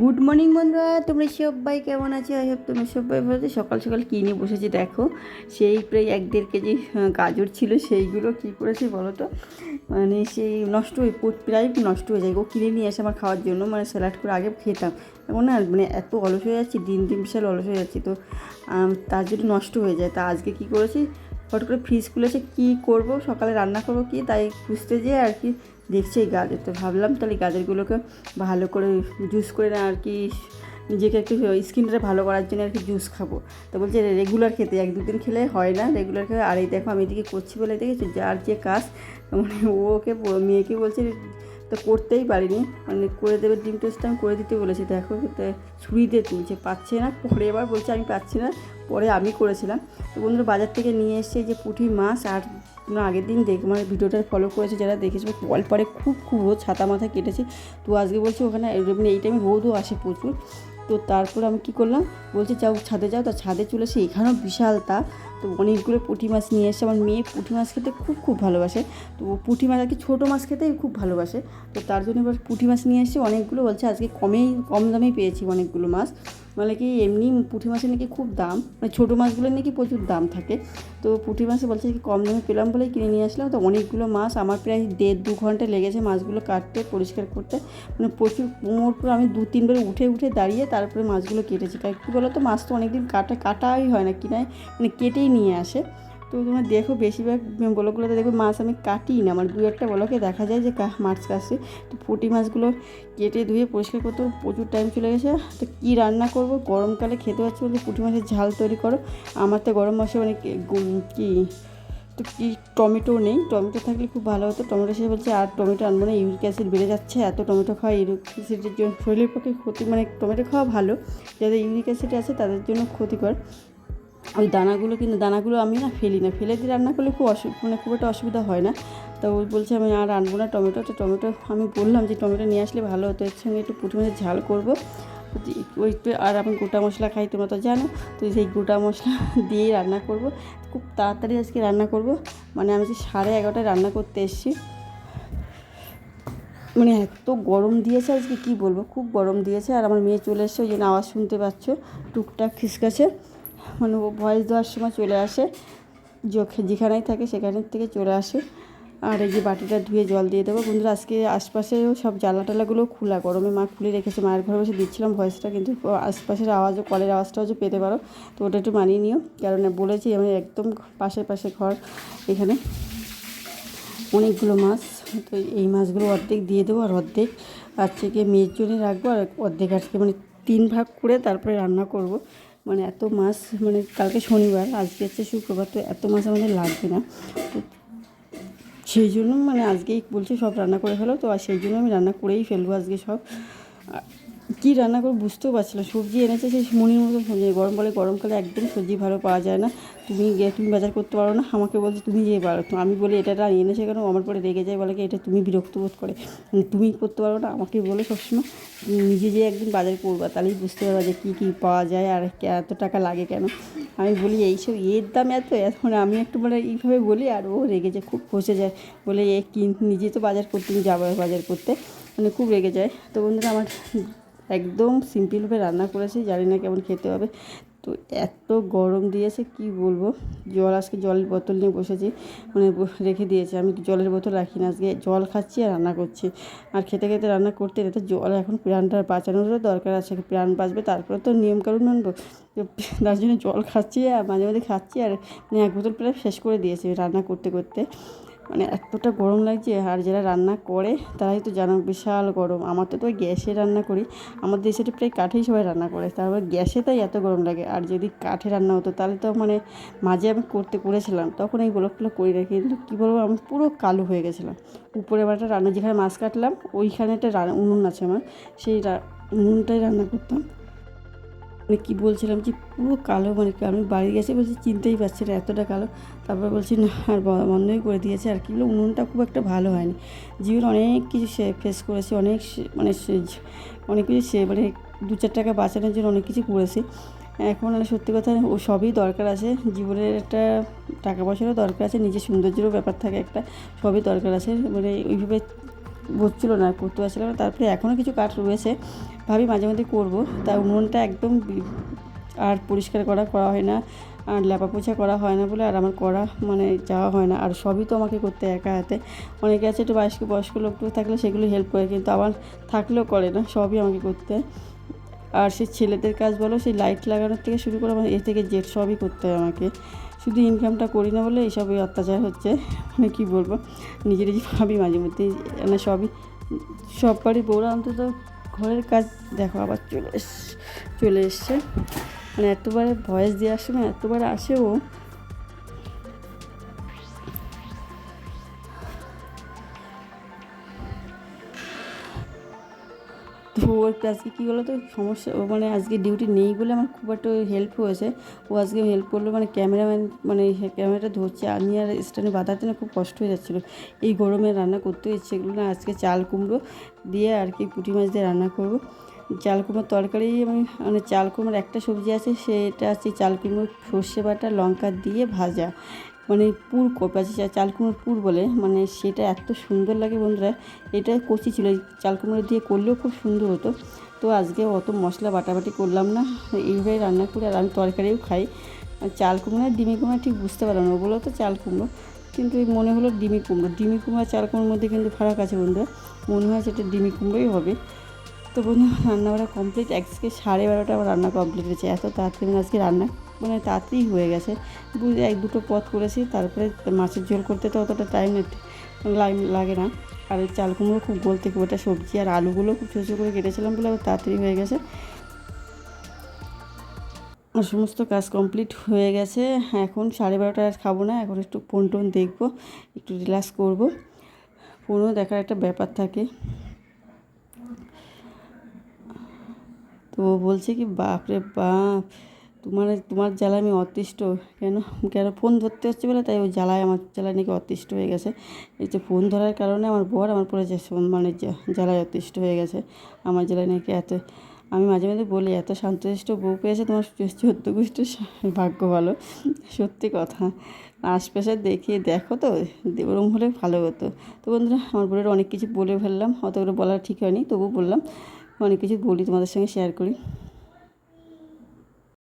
Good morning বন্ধুরা। তোমরা সবাই কেমন আছো? আই হোপ তোমরা সবাই আছো। সকাল সকাল কিনে বসেছি দেখো। সেই প্রায় এক দেড় কেজি গাজর ছিল। সেইগুলো কী করেছি বলো তো? মানে সেই নষ্ট হয়ে প্রায় নষ্ট হয়ে যায়। ও কিনে নিয়ে আসে আমার খাওয়ার জন্য। মানে স্যালাড করে আগে খেতাম। এখন না মানে এত অলস হয়ে যাচ্ছি, দিন দিন বিশাল অলস হয়ে যাচ্ছি। তো তার জন্য নষ্ট হয়ে যায়। তা আজকে কী করেছি? হট করে ফ্রিজ খুলেছে, কী করব? সকালে রান্না করব কি? তাই খুঁজতে যেয়ে আর কি দেখছি এই গাজর। তো ভাবলাম তাহলে গাজরগুলোকে ভালো করে জুস করে না আর কি, নিজেকে একটু স্কিনটা ভালো করার জন্য আর কি জুস খাব। তো বলছে রেগুলার খেতে, এক দুদিন খেলে হয় না রেগুলার খেলে। আর এই দেখো আমি এদিকে করছি বলে দেখেছি? যার যে কাজ মানে ওকে, মেয়েকে বলছে তো করতেই পারিনি। মানে করে দেবে ডিম টোস্ট আমি করে দিতে বলেছি। দেখো ছুরি দিয়ে তুলছে, পাচ্ছে না। পরে এবার বলছে আমি পাচ্ছি না, পরে আমি করেছিলাম। তো বন্ধুরা বাজার থেকে নিয়ে এসছে যে পুঁটি মাছ, আর আগের দিন দেখ মানে ভিডিওটা ফলো করেছে যারা দেখেছে কল পরে খুব খুব ও ছাতা মাথা কেটেছে। তো আজকে বলছি ওখানে মানে এই টাইমে রোদও আসে প্রচুর। তো তারপর আমি কি করলাম? বলছে, যাও ছাদে যাও। তা ছাদে চলে এসে এখানেও বিশাল তা। তো অনেকগুলো পুঁটি মাছ নিয়ে এসে আমার মেয়ে পুঁটি মাছ খেতে খুব খুব ভালোবাসে। তো পুঁটি মাছ আর কি ছোটো মাছ খেতেই খুব ভালোবাসে। তো তার জন্য এবার পুঁটি মাছ নিয়ে এসে অনেকগুলো বলছে, আজকে কমেই, কম দামেই পেয়েছি অনেকগুলো মাছ। মানে কি এমনি পুঁটি মাছের নাকি খুব দাম মানে ছোটো মাছগুলোর নাকি প্রচুর দাম থাকে। তো পুঁটি মাছে বলছে কি কম দামে পেলাম বলেই কিনে নিয়ে আসলাম। তো অনেকগুলো মাছ আমার প্রায় দেড় দু ঘণ্টা লেগেছে মাছগুলো কাটতে, পরিষ্কার করতে। মানে প্রচুর, মোট পুরো আমি দু তিনবার উঠে উঠে দাঁড়িয়ে তারপরে মাছগুলো কেটেছি। কারণ কী বলো তো মাছ তো অনেকদিন কাটা, কাটাই হয় না, কিনায় মানে কেটেই নিয়ে আসে। তো তোমরা দেখো বেশিরভাগ ব্লগগুলোতে দেখবে মাছ আমি কাটিই না। আমার দু একটা ব্লকে দেখা যায় যে মাছ কাটছে। তো পুঁটি মাছগুলো কেটে ধুয়ে পরিষ্কার করতে প্রচুর টাইম চলে গেছে। তো কী রান্না করব? গরমকালে খেতে পাচ্ছি বলতে পুঁটি মাছের ঝাল তৈরি করো। আমার তো গরম মাসে মানে কি- কি, তো কি টমেটো নেই। টমেটো থাকলে খুব ভালো হতো। টমেটো সে বলছে, আর টমেটো আনব না। ইউরিক অ্যাসিড বেড়ে যাচ্ছে। এত টমেটো খাওয়া ইউরিক অ্যাসিডের জন্য শরীরের পক্ষে ক্ষতি মানে টমেটো খাওয়া ভালো। যাদের ইউরিক অ্যাসিড আছে তাদের জন্য ক্ষতিকর। ওই দানাগুলো কিন্তু, দানাগুলো আমি না ফেলি না। ফেলে দিয়ে রান্না করলে খুব অসু মানে খুব একটা অসুবিধা হয় না। তো ওই বলছে আমি আর আনব না টমেটো। তো টমেটো আমি বললাম যে, টমেটো নিয়ে আসলে ভালো হতো। এর সঙ্গে একটু পুঁটি মাছের ঝাল করব। ওই আর আমি গোটা মশলা খাই, তোমরা তো জানো। তো সেই গোটা মশলা দিয়েই রান্না করব। খুব তাড়াতাড়ি আজকে রান্না করব। মানে আমি যে সাড়ে এগারোটায় রান্না করতে এসেছি। মানে এত গরম দিয়েছে আজকে, কি বলব? খুব গরম দিয়েছে। আর আমার মেয়ে চলে এসছে, ওই জন্য আওয়াজ শুনতে পাচ্ছ। টুকটাক খিসকাছে মানে ভয়েস দেওয়ার সময় চলে আসে, যখ- যেখানেই থাকে সেখানের থেকে চলে আসে। আর এই যে বাটিটা ধুয়ে জল দিয়ে দেবো। বন্ধুরা, আজকে আশপাশেও সব জ্বালা টালাগুলো খোলা, গরমে মা খুলে রেখেছে, মায়ের ঘরে বসে দিচ্ছিলাম ভয়েসটা, কিন্তু আশপাশের আওয়াজও, কলের আওয়াজটাও যে পেতে পারো, তো ওটা একটু মানিয়ে নিও। কারণ বলেছি, আমি একদম পাশে পাশে ঘর এখানে। অনেকগুলো মাছ, তো এই মাছগুলো অর্ধেক দিয়ে দেবো আর অর্ধেক আজকে মেয়ের জন্য রাখব, আর অর্ধেক আজকে মানে তিন ভাগ করে তারপরে রান্না করব। মানে এত মাছ মানে কালকে শনিবার, আজকে হচ্ছে শুক্রবার, তো এত মাছ আমাদের লাগবে না। তো সেই জন্য মানে আজকেই বলছে সব রান্না করে ফেলো, তো আর সেই জন্য আমি রান্না করেই ফেলব আজকে সব। কী রান্না করব বুঝতেও পারছি না। সবজি এনেছে সেই মনির মতো সবজি। গরম বলে গরমকালে একদম সবজি ভালো পাওয়া যায় না। তুমি তুমি বাজার করতে পারো না। আমাকে বলছে তুমি যেয়ে পারো। তো আমি বলি, এটা না এনেছে কেন? আমার পরে রেগে যায়, বলে এটা তুমি বিরক্ত বোধ করে। মানে তুমি করতে পারো না? আমাকে বলে সবসময় নিজে যেয়ে একদিন বাজার করবা, তাহলেই বুঝতে পারবা যে কী কী পাওয়া যায় আর এত টাকা লাগে কেন? আমি বলি এইসব এর দাম এত? এখন আমি একটু মানে এইভাবে বলি আর ও রেগে যায়, খুব ফসে যায়। বলে, এ কি, নিজে তো বাজার করতে যাব বাজার করতে? মানে খুব রেগে যায়। তো বন্ধুরা, আমার একদম সিম্পলভাবে রান্না করেছি, জানি না কেমন খেতে হবে। তো এত গরম দিয়েছে, কি বলব? জল, আজকে জলের বোতল নিয়ে বসেছি মানে রেখে দিয়েছে। আমি জলের বোতল রাখি না, আজকে জল খাচ্ছি আর রান্না করছি। আর খেতে খেতে রান্না করতে তো জল এখন প্রাণটা বাঁচানোরও দরকার আছে প্রাণ বাঁচবে, তারপরে তো নিয়মকানুন মানবো। তার জন্য জল খাচ্ছি আর মাঝে মাঝে খাচ্ছি আর মানে এক বোতল প্রায় শেষ করে দিয়েছি রান্না করতে করতে। মানে এতটা গরম লাগছে, আর যারা রান্না করে তারাই তো জানো বিশাল গরম। আমার তো তো গ্যাসে রান্না করি, আমাদের দেশে তো প্রায় কাঠেই সবাই রান্না করে তারপর গ্যাসে তাই এত গরম লাগে। আর যদি কাঠে রান্না হতো, তাহলে তো মানে মাঝে আমি করতে করেছিলাম, তখন এই ব্লগগুলো করি না, কিন্তু কী বলব, আমি পুরো কালো হয়ে গেছিলাম। উপরে একটা রান্না, যেখানে মাছ কাটলাম ওইখানে একটা উনুন আছে আমার, সেই উনুনটাই রান্না করতাম। মানে কী বলছিলাম যে পুরো কালো মানে আমি বাড়ি গেছে বলছি চিনতেই পারছি না, এতটা কালো। তারপর বলছি, না, আর বন্ধই করে দিয়েছে। আর কি বলে উনুনটা খুব একটা ভালো হয়নি। জীবনে অনেক কিছু সে ফেস করেছি, অনেক মানে অনেক কিছু সে মানে দু চার টাকা বাঁচানোর জন্য অনেক কিছু করেছি। এখন সত্যি কথা, ও সবই দরকার আছে। জীবনের একটা টাকা পয়সারও দরকার আছে, নিজের সৌন্দর্যেরও ব্যাপার থাকে একটা, সবই দরকার আছে। মানে ওইভাবে হচ্ছিল না করতে পারছিলাম না। তারপরে এখনও কিছু কাঠ রয়েছে, ভাবি মাঝে মধ্যে করব। তা উনুনটা একদম আর পরিষ্কার করা করা হয় না, আর লেপা পোছা করা হয় না বলে আর আমার করা মানে যাওয়া হয় না। আর সবই তো আমাকে করতে একা হাতে। অনেকে আছে একটু বয়স্ক বয়স্ক লোক থাকলে সেগুলো হেল্প করে, কিন্তু আমার থাকলেও করে না, সবই আমাকে করতে। আর সেই ছেলেদের কাজ বলো, সেই লাইট লাগানোর থেকে শুরু করে আমার এ থেকে জেট সবই করতে হয় আমাকে। শুধু ইনকামটা করি না বলে এইসবই অত্যাচার হচ্ছে। মানে কী বলব? নিজে নিজে ভাবি মাঝে মধ্যে মানে সবই, সব বাড়ি বউরা অন্তত ঘরের কাজ দেখো আবার চলে এস, চলে এসছে। মানে এতবারে ভয়েস দেওয়ার সময় এতবার আসে তো ওর আজকে কী বলো তো সমস্যা মানে আজকে ডিউটি নেই বলে আমার খুব একটা হেল্প হয়েছে। ও আজকে হেল্প করল মানে ক্যামেরাম্যান মানে ক্যামেরাটা ধরছে। আমি আর স্ট্যান্ডে বাঁধাতে না খুব কষ্ট হয়ে যাচ্ছিল। এই গরমে রান্না করতে ইচ্ছে এগুলো না, আজকে চাল কুমড়ো দিয়ে আর কি পুঁটি মাছ দিয়ে রান্না করব। চাল কুমড়োর তরকারি আমি মানে চাল কুমড়োর একটা সবজি আছে, সেটা আছে চাল কুমড়ো সর্ষে বাটা, লঙ্কা দিয়ে ভাজা। মানে পুর কপাচি চাল কুমড়োর পুর বলে মানে সেটা এত সুন্দর লাগে বন্ধুরা। এটা কচি ছিল চাল কুমড়ো দিয়ে করলেও খুব সুন্দর হতো। তো আজকে অত মশলা বাটাবাটি করলাম না, এইভাবে রান্না করে আর আমি তরকারিও খাই। চাল কুমড়ো ডিমি কুমড়ো ঠিক বুঝতে পারলাম না, ওগুলো তো চাল কুমড়ো কিন্তু মনে হলো ডিমি কুমড়ো ডিমি কুমড়ো চাল কুমড়োর মধ্যে কিন্তু ফারাক আছে বন্ধুরা। মনে হয় সেটা ডিমি কুমড়োই হবে। তো বন্ধু রান্নাবাড়া কমপ্লিট আজকে সাড়ে বারোটা আমার রান্না কমপ্লিট হয়েছে। এত তাড়াতাড়ি মানে আজকে রান্না মানে তাড়াতাড়ি হয়ে গেছে। বুঝে এক দুটো পথ করেছি, তারপরে মাছের ঝোল করতে তো অতটা টাইম লাগে না। আর চাল কুমড়ো খুব গলতে খুব একটা সবজি আর আলুগুলো খুব ছোটো করে কেটেছিলাম বলে আবার তাড়াতাড়ি হয়ে গেছে। সমস্ত কাজ কমপ্লিট হয়ে গেছে। এখন সাড়ে বারোটা আর খাব না, এখন একটু ফোন টোন দেখব, একটু রিল্যাক্স করব। ফোনও দেখার একটা ব্যাপার থাকে। তো ও বলছে কি, বাপরে বাপ, তোমার তোমার জ্বালায় আমি অতিষ্ঠ। কেন কেন ফোন ধরতে হচ্ছে বলে? তাই ওই জ্বালায় আমার জ্বালায় নাকি অতিষ্ঠ হয়ে গেছে। এই যে ফোন ধরার কারণে আমার বর আমার পরে মানে জ্বা- জ্বালায় অতিষ্ঠ হয়ে গেছে। আমার জ্বালায় নাকি এত, আমি মাঝে মাঝে বলি, এত শান্তশিষ্ট বউ পেয়েছে তোমার চোদ্দ গোষ্ঠ ভাগ্য ভালো, সত্যি কথা। আশপাশে দেখিয়ে দেখো তো ওরম হলে ভালো হতো। তো বন্ধুরা, আমার বোনের অনেক কিছু বলে ফেললাম, অতগুলো বলা ঠিক হয়নি, তবু বললাম অনেক কিছু বলি তোমাদের সঙ্গে শেয়ার করি।